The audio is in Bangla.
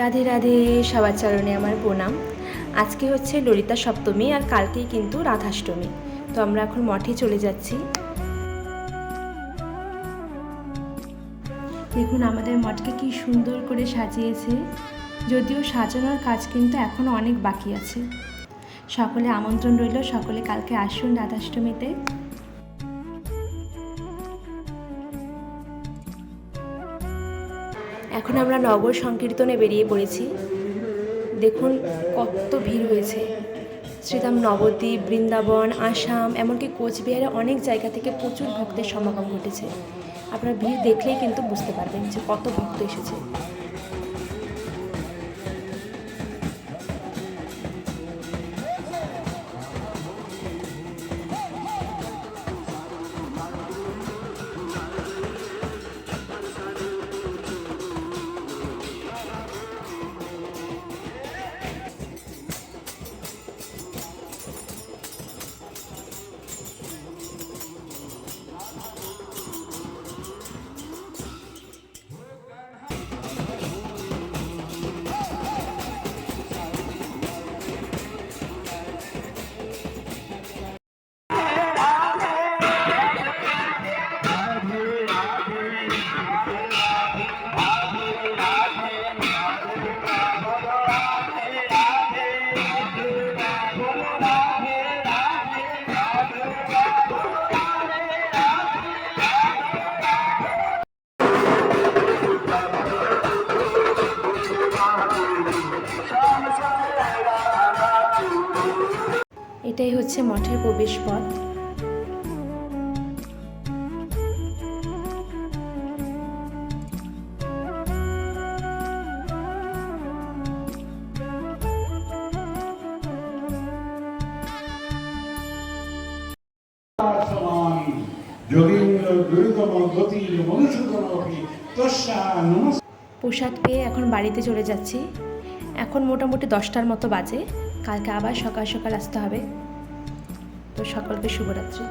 রাধে রাধে, সবার চরণে আমার প্রণাম। আজকে হচ্ছে ললিতা সপ্তমী আর কালকেই কিন্তু রাধাষ্টমী। তো আমরা এখন মঠে চলে যাচ্ছি। দেখুন, আমাদের মঠকে কি সুন্দর করে সাজিয়েছে। যদিও সাজানোর কাজ কিন্তু এখনও অনেক বাকি আছে। সকলে আমন্ত্রণ রইল, সকলে কালকে আসুন রাধাষ্টমীতে। এখন আমরা নগর সংকীর্তনে বেরিয়ে পড়েছি। দেখুন কত ভিড় হয়েছে। শ্রীরাম নবদ্বীপ, বৃন্দাবন, আসাম, এমনকি কোচবিহারে অনেক জায়গা থেকে প্রচুর ভক্তের সমাগম ঘটেছে। আপনারা ভিড় দেখলেই কিন্তু বুঝতে পারবেন যে কত ভক্ত এসেছে। এটাই হচ্ছে মঠের প্রবেশ পথ নমস্কার। প্রসাদ পেয়ে এখন বাড়িতে চলে যাচ্ছি। এখন মোটামুটি দশটার মতো বাজে। কালকে আবার সকাল সকাল আসতে হবে। তো সকলকে শুভরাত্রি।